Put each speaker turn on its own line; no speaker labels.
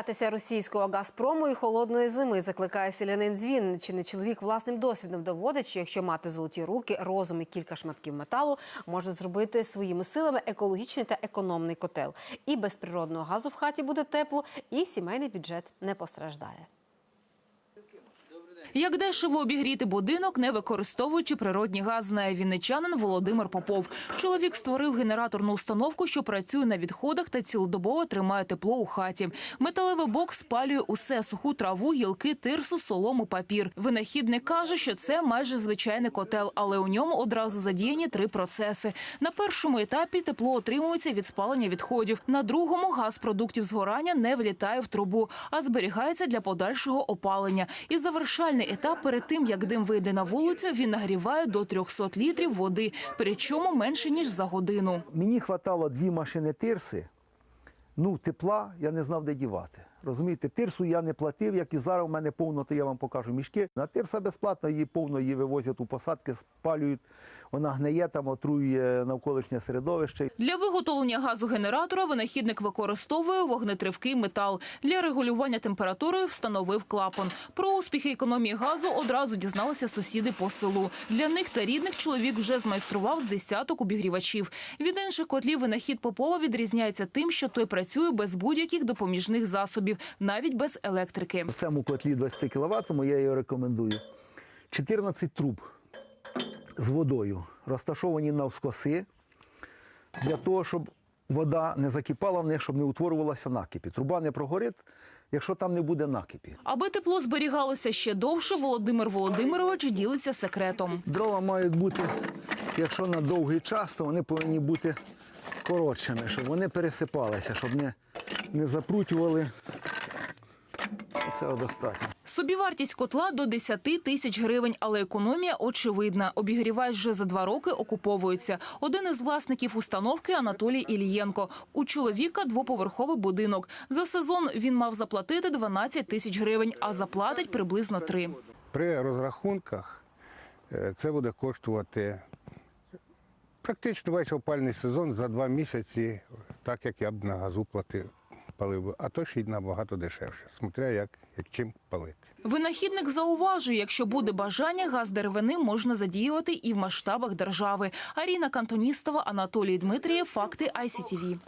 боятися російського Газпрому і холодної зими, закликає селянин з Вінничини. Чоловік власним досвідом доводить, що якщо мати золоті руки, розум і кілька шматків металу, можна зробити своїми силами екологічний та економний котел. І без природного газу в хаті буде тепло, і сімейний бюджет не постраждає.
Як дешево обігріти будинок, не використовуючи природні газ, знає вінничанин Володимир Попов. Чоловік створив генераторну установку, що працює на відходах та цілодобово тримає тепло у хаті. Металевий бокс спалює усе суху траву, гілки, тирсу, солому, папір. Винахідник каже, що це майже звичайний котел, але у ньому одразу задіяні три процеси. На першому етапі тепло отримується від спалення відходів. На другому газ продуктів згорання не влітає в трубу, а зберігається для подальшого опалення. І завершальний етап перед тим, як дим вийде на вулицю, він нагріває до 300 літрів води, причому менше ніж за годину.
Мені хватало дві машини тирси. Ну, тепла я не знав, де дівати. Розумієте, тирсу я не платив, як і зараз у мене повно, то я вам покажу мішки. На тирса безплатно, її повно її вивозять у посадки, спалюють. Вона гниє там, отруює навколишнє середовище.
Для виготовлення газогенератора винахідник використовує вогнетривкий метал. Для регулювання температури встановив клапан. Про успіхи економії газу одразу дізналися сусіди по селу. Для них та рідних чоловік вже змайстрував з десяток обігрівачів. Від інших котлів винахід Попова відрізняється тим, що той працює без будь-яких допоміжних засобів, навіть без електрики.
В цьому котлі 20 кВт, я його рекомендую. 14 труб з водою розташовані навскоси для того, щоб вода не закипала в них, щоб не утворювалася накипі. Труба не прогорить, якщо там не буде накипі.
Аби тепло зберігалося ще довше, Володимир Володимирович ділиться секретом.
Дрова мають бути, якщо на довгий час, то вони повинні бути коротшими, щоб вони пересипалися, щоб не, не запрутювали. Це достатньо.
Собівартість котла до 10 тисяч гривень, але економія очевидна. Обігрівач вже за два роки окуповується. Один із власників установки Анатолій Ілієнко. У чоловіка двоповерховий будинок. За сезон він мав заплатити 12 тисяч гривень, а заплатить приблизно 3.
При розрахунках е, це буде коштувати практично весь опальний сезон за два місяці, так як я б на газу платив, палив би. А то ще й набагато дешевше, смотря як, як чим палити.
Винахідник зауважує, якщо буде бажання, газ деревини можна задіювати і в масштабах держави. Аріна Кантоністова, Анатолій Дмитрієв, Факти ICTV.